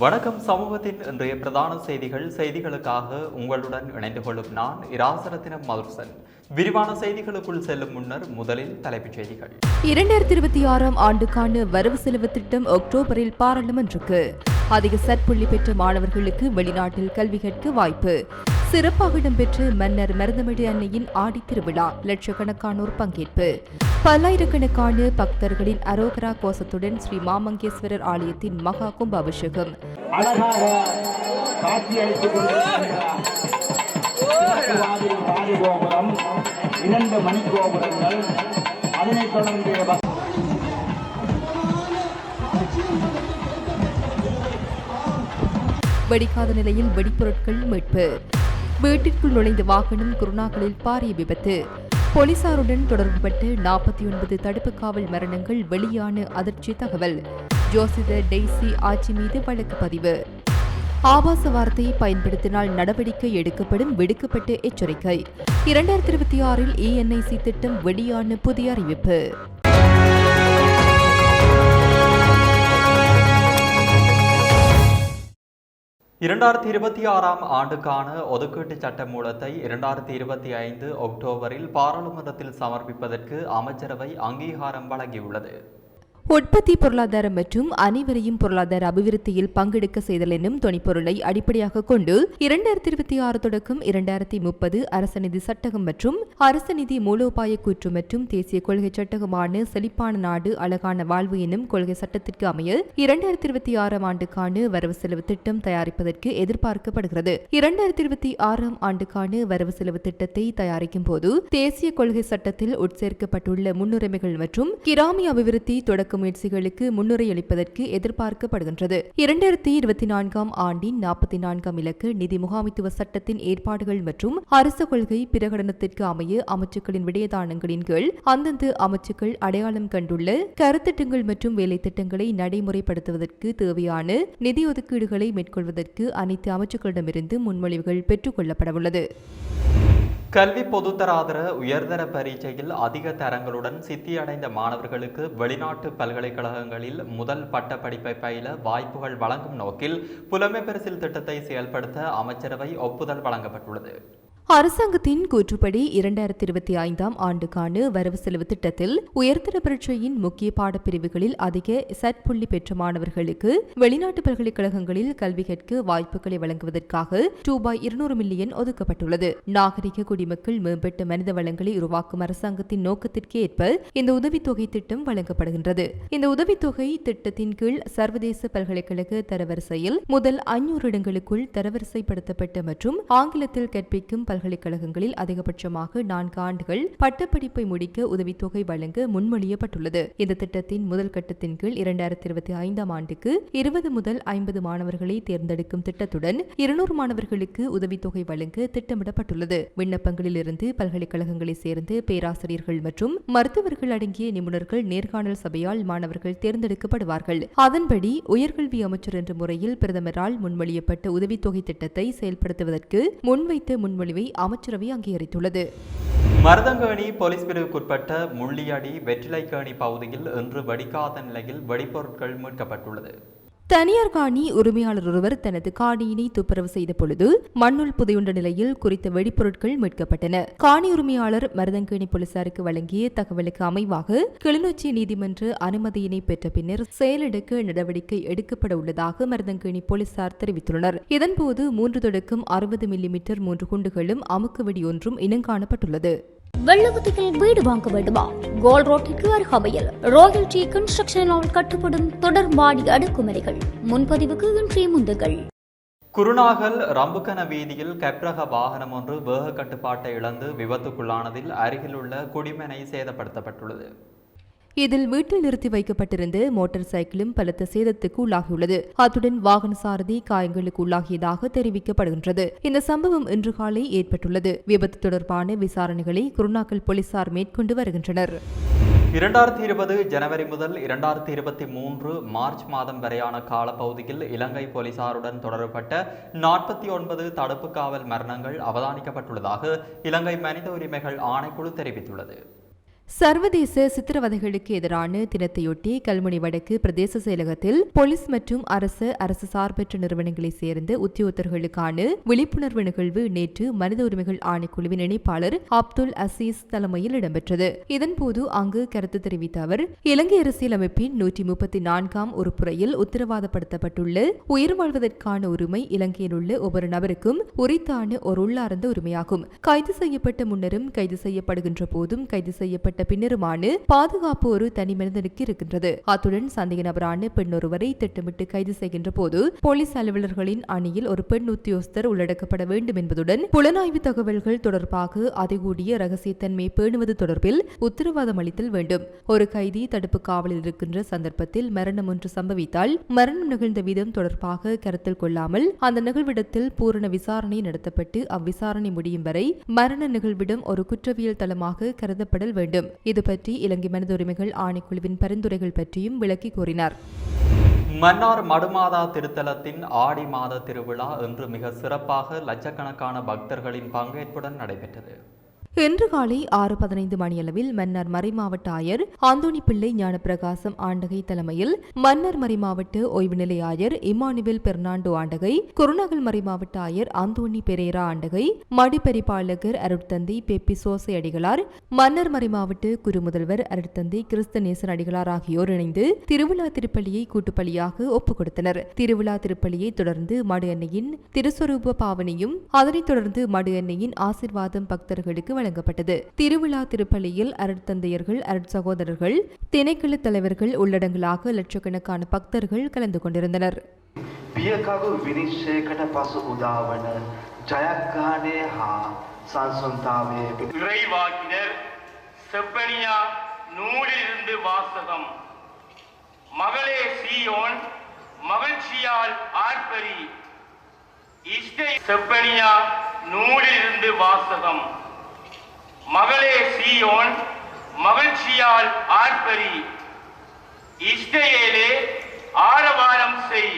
வணக்கம் சமூகத்தின் இன்றைய பிரதான செய்திகள் செய்திகளுக்காக உங்களுடன் இணைந்து கொள்ளும் நான் இராசரத்தினம் மதுர்சன். விரிவான செய்திகளுக்குள் செல்லும் முன்னர் முதலில் தலைப்புச் செய்திகள். இரண்டாயிரத்தி இருபத்தி ஆறாம் ஆண்டுக்கான வரவு செலவு திட்டம் அக்டோபரில் பாராளுமன்றுக்கு. அதிக சற்புள்ளி பெற்ற மாணவர்களுக்கு வெளிநாட்டில் கல்வி கற்க வாய்ப்பு. சிறப்பாக இடம்பெற்ற மன்னர் மருதமிழி அன்னையின் ஆடித்திருவிழா லட்சக்கணக்கானோர் பங்கேற்பு. பல்லாயிரக்கணக்கான பக்தர்களின் அரோகரா கோஷத்துடன் ஸ்ரீ மாமங்கேஸ்வரர் ஆலயத்தின் மகா அதனைத் தொடர்ந்து பஸ் வெடிக்காத நிலையில் வெடிப்பொருட்கள் மீட்பு. வீட்டிற்குள் நுழைந்த வாகனம் குருணாக்களில் பாரிய விபத்து. போலீசாருடன் தொடர்புபட்டு நாற்பத்தி ஒன்பது தடுப்பு காவல் மரணங்கள் வெளியான அதிர்ச்சி தகவல். ஜோசித டெய்சி ஆட்சி மீது வழக்கு பதிவு. ஆபாச வார்த்தையை பயன்படுத்தினால் நடவடிக்கை எடுக்கப்படும் விடுக்கப்பட்ட எச்சரிக்கை. இரண்டாயிரத்தி இருபத்தி ஆறில் இஎன்ஐசி திட்டம் வெளியான புதிய அறிவிப்பு. இரண்டாயிரத்தி இருபத்தி ஆறாம் ஆண்டுக்கான ஒதுக்கீட்டு சட்ட மூலத்தை இரண்டாயிரத்தி இருபத்தி ஐந்து அக்டோபரில் பாராளுமன்றத்தில் சமர்ப்பிப்பதற்கு அமைச்சரவை அங்கீகாரம் வழங்கியுள்ளது. உற்பத்தி பொருளாதாரம் மற்றும் அனைவரையும் பொருளாதார அபிவிருத்தியில் பங்கெடுக்க செய்தல் என்னும் துணைப்பொருளை அடிப்படையாக கொண்டு இரண்டாயிரத்தி இருபத்தி ஆறு தொடக்கம் இரண்டாயிரத்தி முப்பது அரச நிதி சட்டகம் மற்றும் அரச நிதி மூலோபாய கூற்று மற்றும் தேசிய கொள்கை சட்டகமான செழிப்பான நாடு அழகான வாழ்வு என்னும் கொள்கை சட்டத்திற்கு அமைய இரண்டாயிரத்தி இருபத்தி ஆறாம் ஆண்டுக்கான வரவு செலவு திட்டம் தயாரிப்பதற்கு எதிர்பார்க்கப்படுகிறது. இரண்டாயிரத்தி இருபத்தி ஆறாம் ஆண்டுக்கான வரவு செலவு திட்டத்தை தயாரிக்கும் போது தேசிய கொள்கை சட்டத்தில் உட்சேர்க்கப்பட்டுள்ள முன்னுரிமைகள் மற்றும் கிராமிய அபிவிருத்தி தொடக்க முயற்சிகளுக்கு முன்னுரை அளிப்பதற்கு எதிர்பார்க்கப்படுகின்றது. இரண்டாயிரத்தி இருபத்தி நான்காம் ஆண்டின் நாற்பத்தி நான்காம் இலக்கு நிதி முகாமித்துவ சட்டத்தின் ஏற்பாடுகள் மற்றும் அரசு கொள்கை பிரகடனத்திற்கு அமைய அமைச்சுக்களின் விடயதானங்களின் கீழ் அந்தந்த அமைச்சுக்கள் அடையாளம் கண்டுள்ள கருத்திட்டங்கள் மற்றும் வேலை திட்டங்களை நடைமுறைப்படுத்துவதற்கு தேவையான நிதி ஒதுக்கீடுகளை மேற்கொள்வதற்கு அனைத்து அமைச்சுக்களிடமிருந்து முன்மொழிவுகள் பெற்றுக்கொள்ளப்படவுள்ளது கல்வி பொதுத்தராதர உயர்தர பரீட்சையில் அதிக தரங்களுடன் சித்தியடைந்த மாணவர்களுக்கு வெளிநாட்டு பல்கலைக்கழகங்களில் முதல் பட்டப்படிப்பை பயில வாய்ப்புகள் வழங்கும் நோக்கில் புலமை பரிசில் திட்டத்தை செயல்படுத்த அமைச்சரவை ஒப்புதல் வழங்கப்பட்டுள்ளது. அரசாங்கத்தின் கூற்றுப்படி இரண்டாயிரத்தி இருபத்தி ஐந்தாம் ஆண்டுக்கான வரவு செலவு திட்டத்தில் உயர்தர பரீட்சையின் முக்கிய பாடப்பிரிவுகளில் அதிக சட் புள்ளி பெற்ற மாணவர்களுக்கு வெளிநாட்டு பல்கலைக்கழகங்களில் கல்வி கற்க வாய்ப்புகளை வழங்குவதற்காக ரூபாய் இருநூறு மில்லியன் ஒதுக்கப்பட்டுள்ளது. நாகரிக குடிமக்கள் மேம்பட்ட மனித வளங்களை உருவாக்கும் அரசாங்கத்தின் நோக்கத்திற்கு ஏற்ப இந்த உதவித்தொகை திட்டம் வழங்கப்படுகின்றது. இந்த உதவித்தொகை திட்டத்தின் கீழ் சர்வதேச பல்கலைக்கழக தரவரிசையில் முதல் ஐநூறு இடங்களுக்குள் தரவரிசைப்படுத்தப்பட்ட மற்றும் ஆங்கிலத்தில் கற்பிக்கும் பல்கலைக்கழகங்களில் அதிகபட்சமாக நான்கு ஆண்டுகள் பட்டப்படிப்பை முடிக்க உதவித்தொகை வழங்க முன்மொழியப்பட்டுள்ளது. இந்த திட்டத்தின் முதல் கட்டத்தின் கீழ் இரண்டாயிரத்தி இருபத்தி ஐந்தாம் ஆண்டுக்கு இருபது முதல் ஐம்பது மாணவர்களை தேர்ந்தெடுக்கும் திட்டத்துடன் இருநூறு மாணவர்களுக்கு உதவித்தொகை வழங்க திட்டமிடப்பட்டுள்ளது. விண்ணப்பங்களிலிருந்து பல்கலைக்கழகங்களை சேர்ந்து பேராசிரியர்கள் மற்றும் மருத்துவர்கள் அடங்கிய நிபுணர்கள் நேர்காணல் சபையால் மாணவர்கள் தேர்ந்தெடுக்கப்படுவார்கள். அதன்படி உயர்கல்வி அமைச்சர் என்ற முறையில் பிரதமரால் முன்மொழியப்பட்ட உதவித்தொகை திட்டத்தை செயல்படுத்துவதற்கு முன்வைத்த முன்மொழிவை அமைச்சரவை அங்கீகரித்துள்ளது. மருதங்கேணி போலீஸ் பிரிவுக்குட்பட்ட முள்ளியடி வெற்றிலைக்கேணி பகுதியில் இன்று வெடிக்காத நிலையில் வெடிப்பொருட்கள் மீட்கப்பட்டுள்ளது. தனியார் காணி உரிமையாளர் ஒருவர் தனது காணியினை துப்புரவு செய்த பொழுது மண்ணுள் புதையுண்ட நிலையில் குறித்த வெடிப்பொருட்கள் மீட்கப்பட்டன. காணி உரிமையாளர் மருதங்கேணி போலீசாருக்கு வழங்கிய தகவலுக்கு அமைவாக கிளிநொச்சி நீதிமன்ற அனுமதியினை பெற்ற பின்னர் செயலெடுக்க நடவடிக்கை எடுக்கப்பட உள்ளதாக மருதங்கேணி போலீசார் தெரிவித்துள்ளனர். இதன்போது மூன்று தொடக்கம் அறுபது மில்லிமீட்டர் மூன்று குண்டுகளும் அமுக்குவெடி ஒன்றும் இனங்காணப்பட்டுள்ளது. வெள்ளவத்தியில் வீடு வாங்க வேண்டுமா? கோல் ரோட்டிற்கு அருகாமையில் ராயல் டி கன்ஸ்ட்ரக்ஷனால் கட்டுப்படும் தொடர் மாடி அடுக்குமுறைகள் முன்பதிவுக்கு இன்றைய முந்துகள். குருநாகல் ரம்புக்கன வீதியில் கப்ரக வாகனம் ஒன்று வேக கட்டுப்பாட்டை இழந்து விபத்துக்குள்ளானதில் அருகிலுள்ள குடிமனை சேதப்படுத்தப்பட்டுள்ளது. இதில் வீட்டில் நிறுத்தி வைக்கப்பட்டிருந்த மோட்டார் சைக்கிளும் பலத்த சேதத்துக்கு உள்ளாகியுள்ளது. அத்துடன் வாகன சாரதி காயங்களுக்கு உள்ளாகியதாக தெரிவிக்கப்படுகின்றது. இந்த சம்பவம் இன்று காலை ஏற்பட்டுள்ளது. விபத்து தொடர்பான விசாரணைகளை குருநாக்கல் போலீசார் மேற்கொண்டு வருகின்றனர். இரண்டாயிரத்தி இருபது ஜனவரி முதல் இரண்டாயிரத்தி இருபத்தி மூன்று மார்ச் மாதம் வரையான காலப்பகுதியில் இலங்கை போலீசாருடன் தொடரப்பட்ட நாற்பத்தி ஒன்பது தடுப்பு காவல் மரணங்கள் அவதானிக்கப்பட்டுள்ளதாக இலங்கை மனித உரிமைகள் ஆணைக்குழு தெரிவித்துள்ளது. சர்வதேச சித்திரவதைகளுக்கு எதிரான தினத்தையொட்டி கல்முனை வடக்கு பிரதேச செயலகத்தில் போலீஸ் மற்றும் அரசு அரசு சார்பற்ற நிறுவனங்களைச் சேர்ந்த உத்தியோகத்தர்களுக்கான விழிப்புணர்வு நிகழ்வு நேற்று மனித உரிமைகள் ஆணைக்குழுவின் இணைப்பாளர் அப்துல் அசீஸ் தலைமையில் இடம்பெற்றது. இதன்போது அங்கு கருத்து தெரிவித்த அவர் இலங்கை அரசியலமைப்பின் நூற்றி முப்பத்தி நான்காம் உறுப்புறையில் உத்தரவாதப்படுத்தப்பட்டுள்ள உயிர் வாழ்வதற்கான உரிமை இலங்கையில் உள்ள ஒவ்வொரு நபருக்கும் உரித்தான ஒரு உள்ளார்ந்த உரிமையாகும். கைது செய்யப்பட்ட முன்னரும் கைது செய்யப்படுகின்ற போதும் கைது செய்யப்பட்ட பின்னருமான பாதுகாப்பு ஒரு தனி மனிதனுக்கு இருக்கின்றது. அத்துடன் சந்தேக நபரான பெண் ஒருவரை திட்டமிட்டு கைது செய்கின்ற போது போலீஸ் அலுவலர்களின் அணியில் ஒரு பெண் உத்தியோகஸ்தர் உள்ளடக்கப்பட வேண்டும் என்பதுடன் புலனாய்வு தகவல்கள் தொடர்பாக அதிகூடிய ரகசியத்தன்மை பேணுவது தொடர்பில் உத்தரவாதம் அளித்தல் வேண்டும். ஒரு கைதி தடுப்பு காவலில் இருக்கின்ற சந்தர்ப்பத்தில் மரணம் ஒன்று சம்பவித்தால் மரணம் நிகழ்ந்த விதம் தொடர்பாக கருத்தில் கொள்ளாமல் அந்த நிகழ்விடத்தில் பூரண விசாரணை நடத்தப்பட்டு அவ்விசாரணை முடியும் வரை மரண நிகழ்விடம் ஒரு குற்றவியல் தளமாக கருதப்படல் வேண்டும். இது பற்றி இலங்கை மனித உரிமைகள் ஆணைக்குழுவின் பரிந்துரைகள் பற்றியும் விளக்கி கூறினார். மன்னார் மடுமாதா திருத்தலத்தின் ஆடி மாத திருவிழா இன்று மிக சிறப்பாக லட்சக்கணக்கான பக்தர்களின் பங்கேற்புடன் நடைபெற்றது. இன்று காலை ஆறு பதினைந்து மணியளவில் மன்னர் மறைமாவட்ட ஆயர் ஆந்தோணி பிள்ளை ஞானப்பிரகாசம் ஆண்டகை தலைமையில் மன்னர் மறைமாவட்ட ஓய்வு நிலை ஆயர் இமானுவேல் பெர்னாண்டோ ஆண்டகை குருநகல் மறைமாவட்ட ஆயர் ஆந்தோணி பெரேரா ஆண்டகை மடிப்பரிபாலகர் அருட்தந்தை பெப்பி சோசை அடிகளார் மன்னர் மறைமாவட்ட குருமுதல்வர் அருட்தந்தை கிறிஸ்தநேசன் அடிகளார் ஆகியோர் இணைந்து திருவிழா திருப்பலியை கூட்டுப்பலியாக ஒப்புக் கொடுத்தனர். திருவிழா திருப்பலியை தொடர்ந்து மடு அன்னையின் திருஸ்வரூப பாவனையும் அதனைத் தொடர்ந்து மடு அன்னையின் ஆசிர்வாதம் பக்தர்களுக்கு வழங்கப்பட்டது. திருவிழா திருப்பலியில் அருட்தந்தையர்கள் அருட்சகோதரர்கள் திணைக்கள தலைவர்கள் உள்ளடங்கலாக லட்சக்கணக்கான பக்தர்கள் கலந்து கொண்டிருந்தனர். நூலிலிருந்து வாசகம். மகளே சீயோன் மகிழ்ச்சியால் ஆர்ப்பரி. இஷ்ட செப்பனியா நூலிலிருந்து வாசகம். மகளே சீயோன் மகிழ்ச்சியால் ஆர்ப்பரி. இஷ்டையேலே ஆரவாரம் செய்.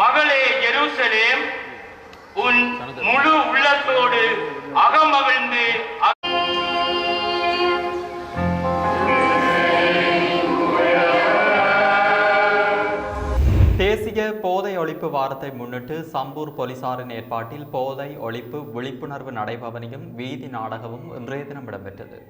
மகளே எருசலேம் உன் முழு உள்ளத்தோடு அகமகிழ்ந்து ஒழிப்பு வாரத்தை முன்னிட்டு சம்பூர் போலீசாரின் ஏற்பாட்டில் போதை ஒழிப்பு விழிப்புணர்வு நடைபவனியும் வீதி நாடகமும் இன்றைய தினம் இடம்பெற்றது.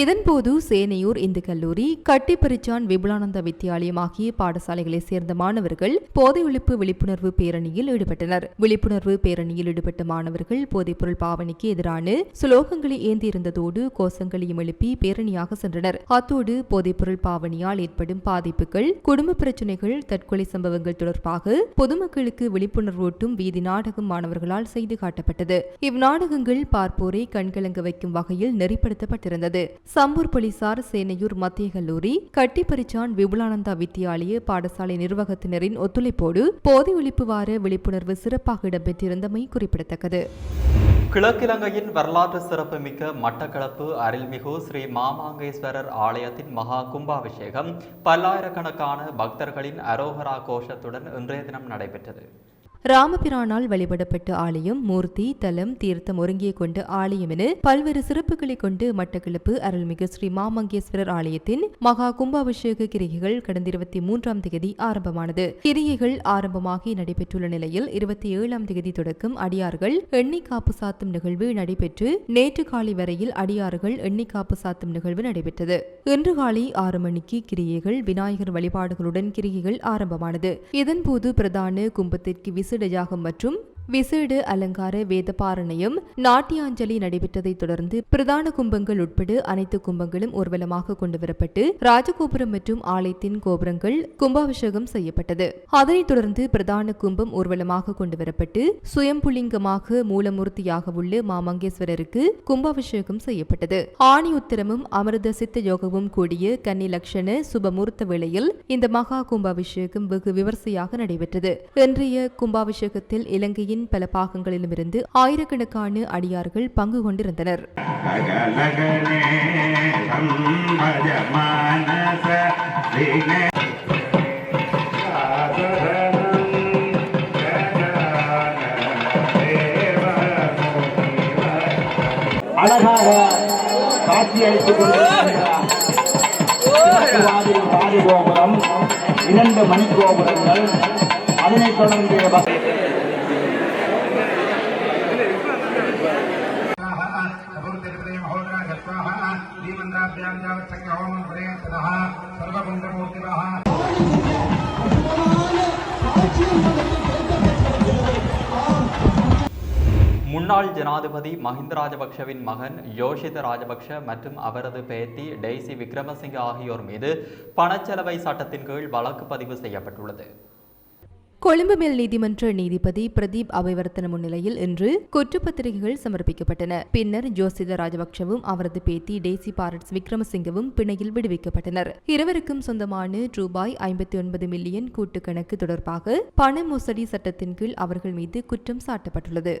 இதன்போது சேனையூர் இந்து கல்லூரி கட்டிப்பரிச்சான் விபுலானந்த வித்தியாலயம் ஆகிய பாடசாலைகளைச் சேர்ந்த மாணவர்கள் போதை ஒழிப்பு விழிப்புணர்வு பேரணியில் ஈடுபட்டனர். விழிப்புணர்வு பேரணியில் ஈடுபட்ட மாணவர்கள் போதைப்பொருள் பாவனைக்கு எதிரான சுலோகங்களை ஏந்தியிருந்ததோடு கோஷங்களையும் எழுப்பி பேரணியாக சென்றனர். அத்தோடு போதைப்பொருள் பாவனையால் ஏற்படும் பாதிப்புகள் குடும்ப பிரச்சினைகள் தற்கொலை சம்பவங்கள் தொடர்பாக பொதுமக்களுக்கு விழிப்புணர்வூட்டும் வீதி நாடகம் மாணவர்களால் செய்து காட்டப்பட்டது. இவ்நாடகங்கள் பார்ப்போரை கண்கலங்க வைக்கும் வகையில் நெறிப்படுத்தப்பட்டிருந்தது. சம்பூர் போலீசார் சேனையூர் மத்திய கல்லூரி கட்டிப்பரிச்சான் விபுலானந்தா வித்தியாலய பாடசாலை நிர்வாகத்தினரின் ஒத்துழைப்போடு போதை ஒழிப்பு வார விழிப்புணர்வு சிறப்பாக இடம்பெற்றிருந்தமை குறிப்பிடத்தக்கது. கிழக்கிழங்கையின் வரலாற்று சிறப்புமிக்க மட்டக்களப்பு அருள்மிகு ஸ்ரீ மாமாங்கேஸ்வரர் ஆலயத்தின் மகா கும்பாபிஷேகம் பல்லாயிரக்கணக்கான பக்தர்களின் அரோகரா கோஷத்துடன் இன்றைய தினம் நடைபெற்றது. ராமபிரானால் வழிபடப்பட்ட ஆலயம் மூர்த்தி தலம் தீர்த்தம் ஒருங்கிய கொண்ட ஆலயம் என பல்வேறு சிறப்புகளை கொண்டு மட்டக்களப்பு அருள்மிகு ஸ்ரீ மாமங்கேஸ்வரர் ஆலயத்தின் மகா கும்பாபிஷேக கிரிகைகள் கடந்த இருபத்தி மூன்றாம் தேதி ஆரம்பமானது. கிரிகைகள் ஆரம்பமாகி நடைபெற்றுள்ள நிலையில் இருபத்தி ஏழாம் தேதி தொடக்கம். அடியார்கள் எண்ணெய் காப்பு சாத்தும் நிகழ்வு நடைபெற்று நேற்று காலை வரையில் அடியார்கள் எண்ணெய் காப்பு சாத்தும் நிகழ்வு நடைபெற்றது. இன்று காலை ஆறு மணிக்கு கிரியைகள் விநாயகர் வழிபாடுகளுடன் கிரிகைகள் ஆரம்பமானது. இதன்போது பிரதான கும்பத்திற்கு விசேட மற்றும் விசேட அலங்கார வேதபாரணையும் நாட்டியாஞ்சலி நடைபெற்றதைத் தொடர்ந்து பிரதான கும்பங்கள் உட்பட அனைத்து கும்பங்களும் ஊர்வலமாக கொண்டுவரப்பட்டு ராஜகோபுரம் மற்றும் ஆலயத்தின் கோபுரங்கள் கும்பாபிஷேகம் செய்யப்பட்டது. அதனைத் தொடர்ந்து பிரதான கும்பம் ஊர்வலமாக கொண்டுவரப்பட்டு சுயம்புலிங்கமாக மூலமூர்த்தியாக உள்ள மாமங்கேஸ்வரருக்கு கும்பாபிஷேகம் செய்யப்பட்டது. ஆணி உத்தரமும் அமிர்த சித்த யோகமும் கூடிய கன்னி லட்சண சுபமூர்த்த வேளையில் இந்த மகா கும்பாபிஷேகம் வெகு விமர்சையாக நடைபெற்றது. இன்றைய கும்பாபிஷேகத்தில் இலங்கையின் பல பாகங்களிலுமிருந்து ஆயிரக்கணக்கான அடியார்கள் பங்கு கொண்டிருந்தனர். அழகாக காட்சி பாதி கோபுரம் இரண்டு மணி கோபுரங்கள் அதனைத் தொடர்ந்து ப- முன்னாள் ஜனாதிபதி மஹிந்த ராஜபக்ஷவின் மகன் யோஷித ராஜபக்ஷ மற்றும் அவரது பேத்தி டெய்சி விக்ரமசிங்க ஆகியோர் மீது பணச்செலவை சட்டத்தின் கீழ் வழக்கு பதிவு செய்யப்பட்டுள்ளது. கொழும்பு மேல் நீதிமன்ற நீதிபதி பிரதீப் அபிவர்த்தன முன்னிலையில் இன்று குற்றப்பத்திரிகைகள் சமர்ப்பிக்கப்பட்டன. பின்னர் ஜோசித ராஜபக்ஷவும் அவரது பேத்தி டேசி பாரட்ஸ் விக்ரமசிங்கவும் பிணையில் விடுவிக்கப்பட்டனர். இருவருக்கும் சொந்தமான ரூபாய் ஐம்பத்தி ஒன்பது மில்லியன் கூட்டு கணக்கு தொடர்பாக பண மோசடி சட்டத்தின் கீழ் அவர்கள் மீது குற்றம் சாட்டப்பட்டுள்ளது.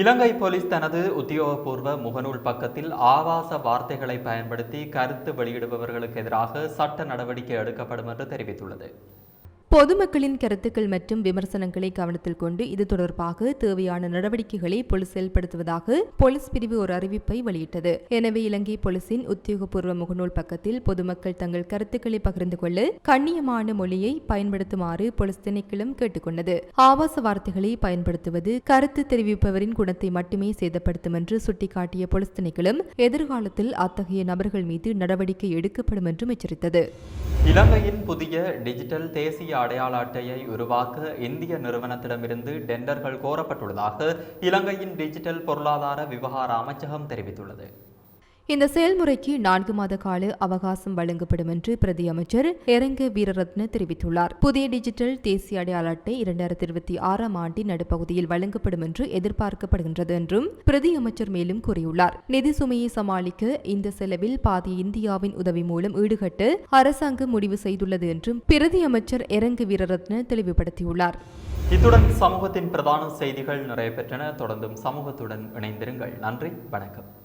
Ilangai police தனது உத்தியோகபூர்வ முகநூல் பக்கத்தில் ஆபாச வார்த்தைகளை பயன்படுத்தி கருத்து வெளியிடுபவர்களுக்கு எதிராக சட்ட நடவடிக்கை எடுக்கப்படும் என்று தெரிவித்துள்ளது. பொதுமக்களின் கருத்துக்கள் மற்றும் விமர்சனங்களை கவனத்தில் கொண்டு இது தொடர்பாக தேவையான நடவடிக்கைகளை போலீஸ் செயல்படுத்துவதாக போலீஸ் பிரிவு ஒரு அறிவிப்பை வெளியிட்டது. எனவே இலங்கை போலீசின் உத்தியோகபூர்வ முகநூல் பக்கத்தில் பொதுமக்கள் தங்கள் கருத்துக்களை பகிர்ந்து கொள்ள கண்ணியமான மொழியை பயன்படுத்துமாறு போலீஸ் திணைக்களம் கேட்டுக்கொண்டது. ஆபாச வார்த்தைகளை பயன்படுத்துவது கருத்து தெரிவிப்பவரின் குணத்தை மட்டுமே சேதப்படுத்தும் என்று சுட்டிக்காட்டிய போலீஸ் திணைக்களம் எதிர்காலத்தில் அத்தகைய நபர்கள் மீது நடவடிக்கை எடுக்கப்படும் என்றும் எச்சரித்தது. இலங்கையின் புதிய டிஜிட்டல் தேசிய அடையாள அட்டையை உருவாக்க இந்திய நிறுவனத்திடமிருந்து டெண்டர்கள் கோரப்பட்டுள்ளதாக இலங்கையின் டிஜிட்டல் பொருளாதார விவகார அமைச்சகம் தெரிவித்துள்ளது. இந்த செயல்முறைக்கு நான்கு மாத கால அவகாசம் வழங்கப்படும் என்று பிரதி அமைச்சர் எரங்க வீரரத்ன தெரிவித்துள்ளார். புதிய டிஜிட்டல் தேசிய அடையாள அட்டை இரண்டாயிரத்தி இருபத்தி ஆறாம் ஆண்டின் நடுப்பகுதியில் வழங்கப்படும் என்று எதிர்பார்க்கப்படுகின்றது என்றும் பிரதி அமைச்சர் மேலும் கூறியுள்ளார். நிதி சுமையை சமாளிக்க இந்த செலவில் பாதி இந்தியாவின் உதவி மூலம் ஈடுகட்ட அரசாங்கம் முடிவு செய்துள்ளது என்றும் பிரதி அமைச்சர் எரங்க வீரரத்ன தெளிவுபடுத்தியுள்ளார். இத்துடன் சமூகத்தின் பிரதான செய்திகள் நிறைய பெற்றன. தொடர்ந்தும் சமூகத்துடன் இணைந்திருங்கள். நன்றி. வணக்கம்.